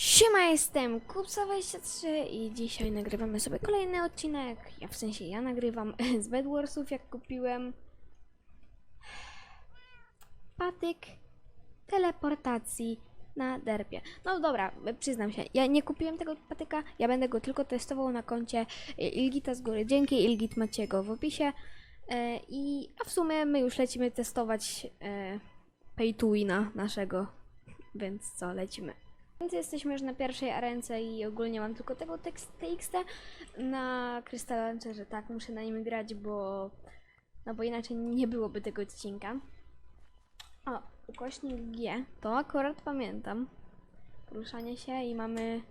Siema, jestem Kupsa23 i dzisiaj nagrywamy sobie kolejny odcinek. Ja w sensie ja nagrywam z Bedwarsów, jak kupiłem patyk teleportacji na derpie. No dobra, przyznam się, ja nie kupiłem tego patyka, ja będę go tylko testował na koncie Ilgita z góry. Dzięki, Ilgit macie go w opisie. E, I, a w sumie my już lecimy testować e, pay to wina naszego, więc co, lecimy. Więc jesteśmy już na pierwszej arence i ogólnie mam tylko tego TXT na Crystal Launcherze, tak, muszę na nim grać, bo no bo inaczej nie byłoby tego odcinka. O, ukośnik G, to akurat pamiętam. Poruszanie się i mamy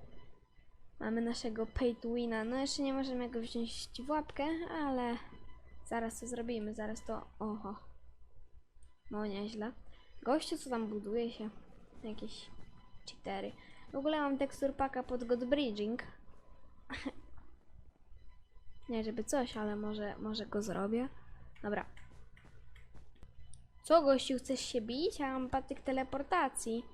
mamy naszego pay to wina. No jeszcze nie możemy go wziąć w łapkę, ale zaraz to zrobimy, zaraz to, oho. No nieźle. Gościu co tam buduje się, jakieś cheatery. W ogóle mam tekstur paka pod God Bridging. Nie, żeby coś, ale może, może go zrobię. Dobra. Co, gościu, chcesz się bić? Ja mam patyk teleportacji.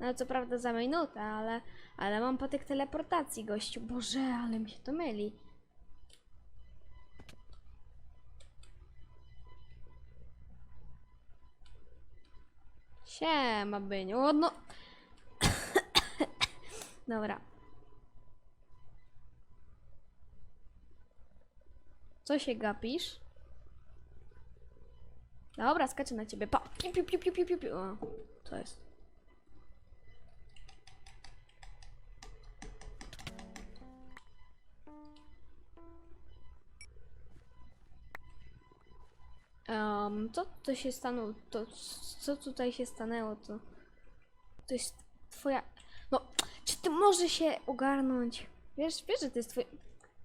No co prawda za minutę, ale, ale mam patyk teleportacji, gościu. Boże, ale mi się to myli. Siema, Byniu. No... Dobra. Co się gapisz? Dobra, skaczę na ciebie. Pa! Piu, piu, piu, piu, piu, piu. O, co jest? Um, co to się stanęło? To, co tutaj się stanęło? To, to jest twoja... No, ty możesz się ogarnąć? Wiesz, wiesz, że to jest twój...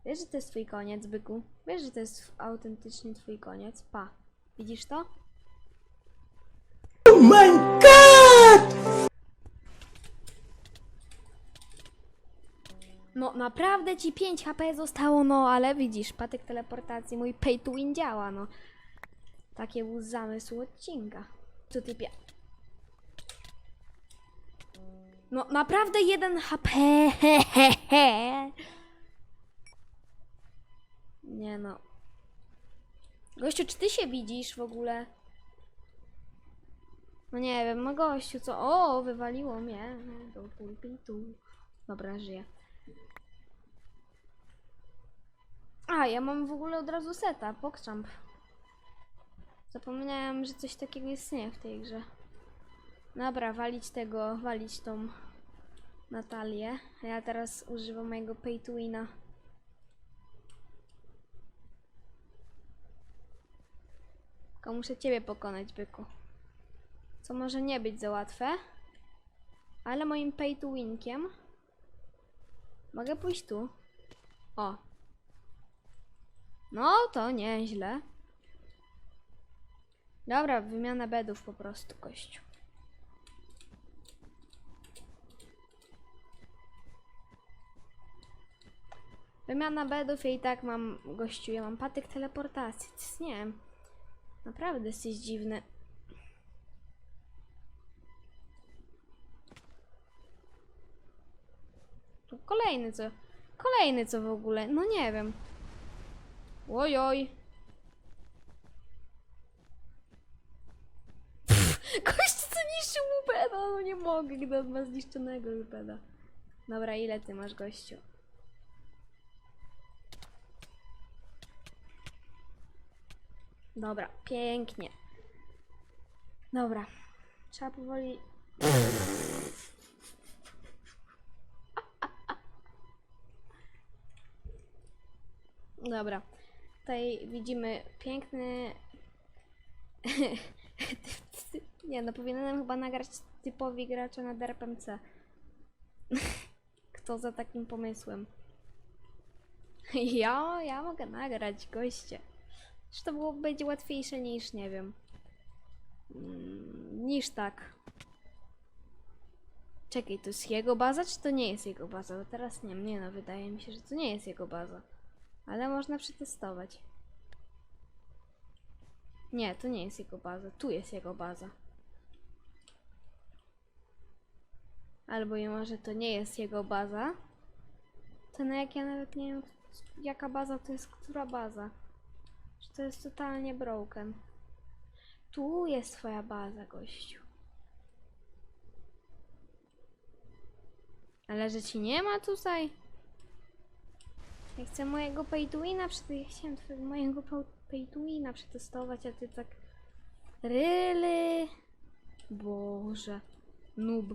Wiesz, że to jest twój koniec, byku. Wiesz, że to jest autentycznie twój koniec. Pa. Widzisz to? Oh my god! No, naprawdę ci 5 HP zostało, no, ale widzisz, patyk teleportacji, mój pay to win działa, no. Taki był zamysł odcinka. Co typie? No, naprawdę 1 HP. Nie no. Gościu, czy ty się widzisz w ogóle? No nie wiem, no gościu, co? O, wywaliło mnie. Do pulpitu. Dobra, żyję. A, ja mam w ogóle od razu seta, PogChamp. Zapomniałem, że coś takiego istnieje w tej grze. Dobra, walić tego, walić tą Natalię. A ja teraz używam mojego pay to wina. Tylko muszę ciebie pokonać, byku. Co może nie być za łatwe. Ale moim pay to winkiem mogę pójść tu. O. No, to nieźle. Dobra, wymiana bedów po prostu, kościół. Wymiana bedów ja i tak mam, gościu, ja mam patyk teleportacji, jest, nie wiem. Naprawdę jesteś dziwny. Tu kolejny co? Kolejny co w ogóle? No nie wiem. Ojoj. Gość co niszczył upeda, no nie mogę, gdy on ma zniszczonego upeda. Dobra, ile ty masz gościu? Dobra, pięknie. Dobra, trzeba powoli... Dobra, tutaj widzimy piękny... Nie no, powinienem chyba nagrać typowi gracza na DRPMC. Kto za takim pomysłem? Ja, ja mogę nagrać, goście. Czy to było, będzie łatwiejsze niż, nie wiem, mm, niż tak. Czekaj, to jest jego baza, czy to nie jest jego baza? Bo teraz nie, nie no, wydaje mi się, że to nie jest jego baza. Ale można przetestować. Nie, to nie jest jego baza. Tu jest jego baza. Albo i może to nie jest jego baza. To na jak ja nawet nie wiem, jaka baza to jest, która baza. Że to jest totalnie broken. Tu jest twoja baza, gościu. Ale że ci nie ma tutaj? Ja chcę mojego paytuina przetestować. Ja chciałem twojego, mojego paytuina przetestować, a ty tak... Really? Boże. Noob.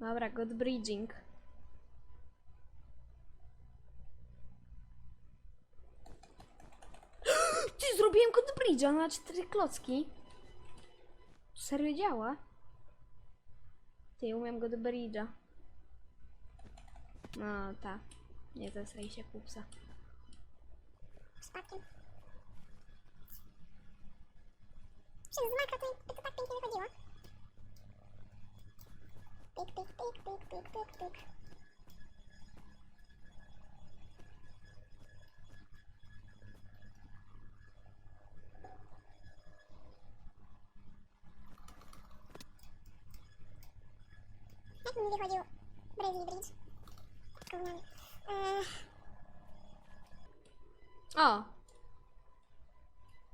Dobra, god bridging. Ty, zrobiłem god bridge'a na cztery klocki. Serio działa? Ty, umiem go do bridge'a. No, tak. Nie zesraj się kupsa. Spadkiem. Przez zmaka to, to, to tak pięknie wychodziło. Pyk, pyk, pyk, pyk, pyk, pyk, pyk. Mi wychodził Bridge? O!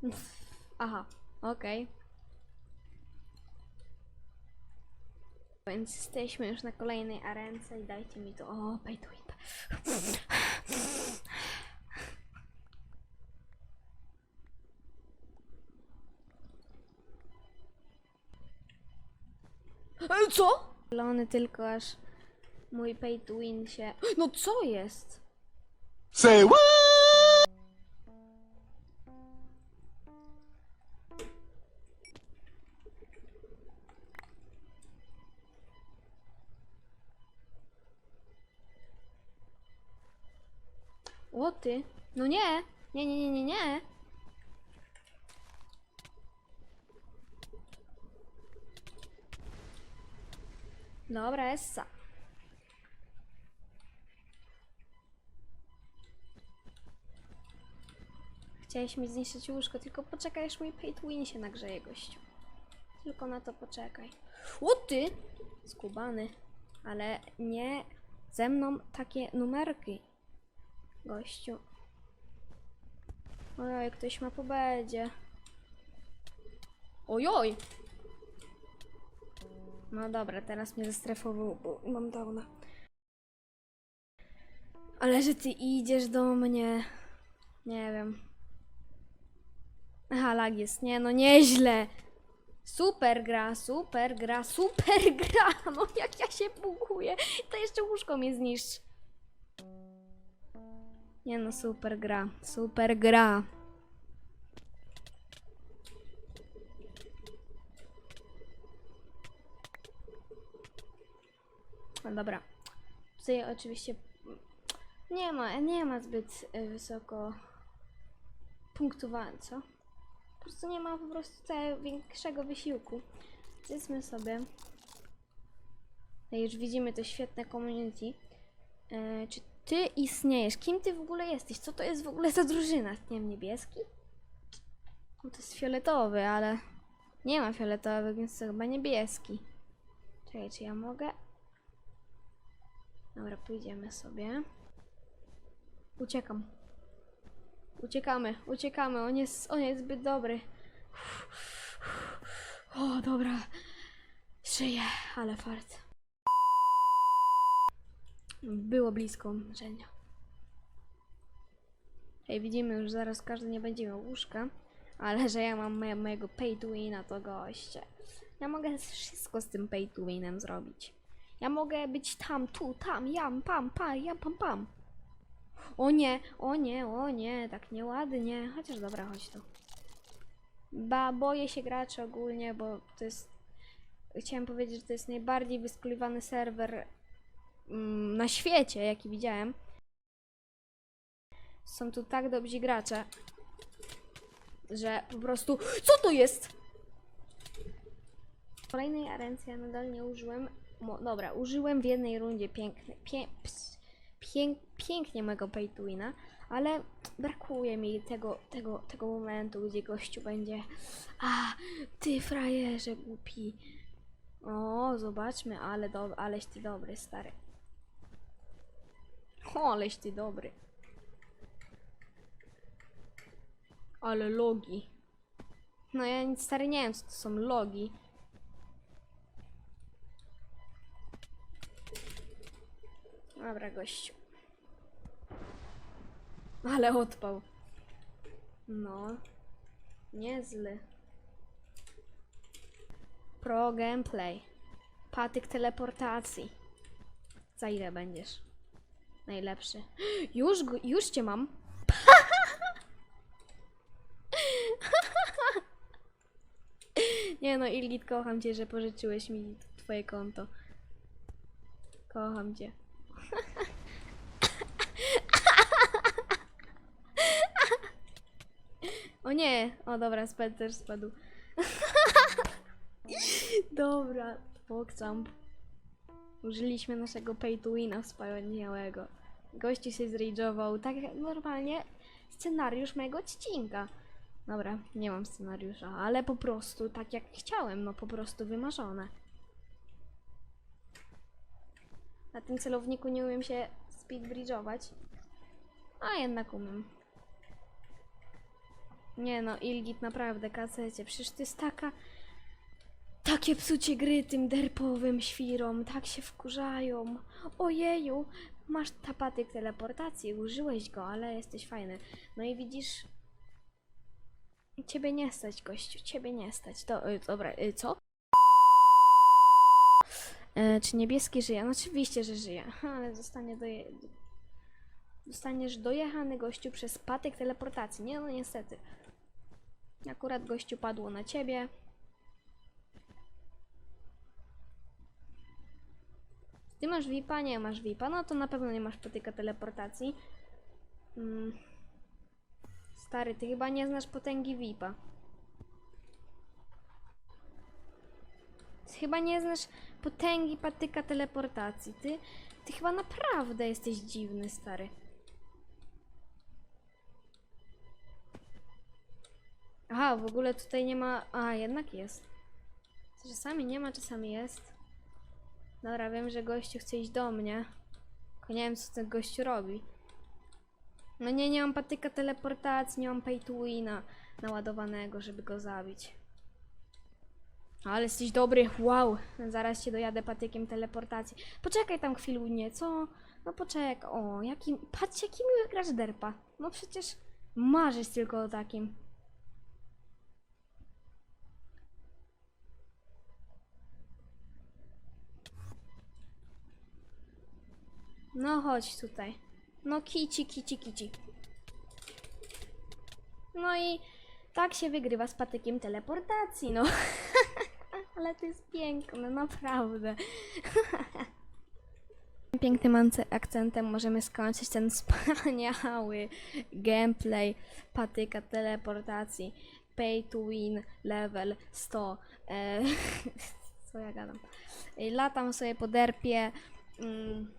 Aha, okej. Więc jesteśmy już na kolejnej arence i dajcie mi to. O, pay to. E, Co? Zielony tylko aż mój pay to win się. No co jest? Say what? O ty? No nie! Nie, nie, nie, nie, nie! Dobra, Essa. Chciałeś mi zniszczyć łóżko, tylko poczekaj, aż mój pay to win się nagrzeje, gościu. Tylko na to poczekaj. O ty! Skubany. Ale nie ze mną takie numerki gościu. Ojoj, ktoś ma po bedzie. Ojoj! No dobra, teraz mnie zestrefował, bo mam downa. Ale że ty idziesz do mnie. Nie wiem. Aha, lag jest. Nie, no nieźle. Super gra, super gra, super gra. No jak ja się buguję. To jeszcze łóżko mnie zniszczy. Nie no, super gra, super gra. No dobra. Tutaj oczywiście nie ma, nie ma zbyt y, wysoko punktowania, co? Po prostu nie ma po prostu większego wysiłku. Zjedzmy sobie. No już widzimy to świetne community. E, czy ty istniejesz? Kim ty w ogóle jesteś? Co to jest w ogóle za drużyna? Nie wiem, niebieski? No to jest fioletowy, ale nie ma fioletowych, więc to chyba niebieski. Czekaj, czy ja mogę? Dobra, pójdziemy sobie. Uciekam. Uciekamy, uciekamy. On jest, on jest zbyt dobry. O, dobra. Żyję, ale fart. Było blisko umrzenia. Ej, widzimy już zaraz każdy nie będzie miał łóżka, ale że ja mam moje, mojego pay to wina, to goście. Ja mogę wszystko z tym pay to winem zrobić. Ja mogę być tam, tu, tam, jam, pam, pa, jam, pam, pam. O nie, o nie, o nie, tak nieładnie. Chociaż dobra, chodź tu. Ba, boję się graczy ogólnie, bo to jest... Chciałem powiedzieć, że to jest najbardziej wyskuliwany serwer mm, na świecie, jaki widziałem. Są tu tak dobrzy gracze, że po prostu... Co to jest? Kolejnej arencji ja nadal nie użyłem... Mo, dobra, użyłem w jednej rundzie piękny, pię, ps, pięk, pięknie mojego pay to wina, ale brakuje mi tego, tego, tego momentu, gdzie gościu będzie a, ty frajerze głupi. O, zobaczmy, ale do, aleś ty dobry, stary. O, aleś ty dobry. Ale logi. No ja nic stary nie wiem, co to są logi. Dobra, gościu. Ale odpał. No. Niezły. Pro gameplay. Patyk teleportacji. Za ile będziesz? Najlepszy. Już, już cię mam. Nie no, Ilgit, kocham cię, że pożyczyłeś mi twoje konto. Kocham cię. O nie! O dobra, sped też spadł. dobra, pokczamp. Użyliśmy naszego pay to wina wspaniałego. Gościu się zrage'ował. Tak jak normalnie scenariusz mojego odcinka. Dobra, nie mam scenariusza, ale po prostu tak jak chciałem, no po prostu wymarzone. Na tym celowniku nie umiem się speedbridge'ować. A jednak umiem. Nie no, Ilgit naprawdę kacecie. Przecież to jest taka... Takie psucie gry tym derpowym świrom. Tak się wkurzają. Ojeju, masz tapatyk teleportacji, użyłeś go, ale jesteś fajny. No i widzisz... Ciebie nie stać, gościu, ciebie nie stać. To, y, dobra, y, co? E, czy niebieski żyje? No oczywiście, że żyje, ale zostanie doje... Zostaniesz dojechany gościu przez patyk teleportacji. Nie, no niestety. Akurat gościu padło na ciebie. Ty masz VIPa? Nie masz VIPa. No to na pewno nie masz patyka teleportacji. Mm. Stary, ty chyba nie znasz potęgi VIPa. Chyba nie znasz potęgi patyka teleportacji. Ty, ty chyba naprawdę jesteś dziwny, stary. Aha, w ogóle tutaj nie ma. A, jednak jest. Czasami nie ma, czasami jest. Dobra, wiem, że gościu chce iść do mnie. Tylko nie wiem, co ten gościu robi. No nie, nie mam patyka teleportacji, nie mam pay to naładowanego, żeby go zabić. Ale jesteś dobry, wow. Zaraz cię dojadę patykiem teleportacji. Poczekaj tam chwilę, co? No poczekaj. O, jakim... Patrz, jaki miły grasz derpa. No przecież marzysz tylko o takim. No chodź tutaj. No kici, kici, kici. No i tak się wygrywa z patykiem teleportacji, no. Ale to jest piękne, naprawdę. Pięknym akcentem możemy skończyć ten wspaniały gameplay patyka teleportacji. Pay to win level 100. E, co ja gadam? E, Latam sobie po derpie. Mm,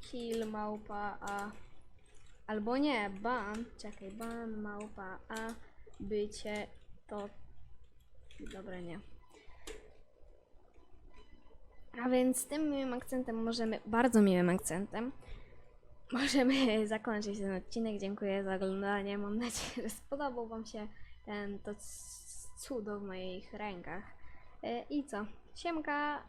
kill małpa a. Albo nie, ban. Czekaj, ban małpa a. Bycie to. Dobra, nie. A więc tym miłym akcentem możemy, bardzo miłym akcentem, możemy zakończyć ten odcinek. Dziękuję za oglądanie. Mam nadzieję, że spodobał Wam się ten to cudo w moich rękach. E, I co? Siemka!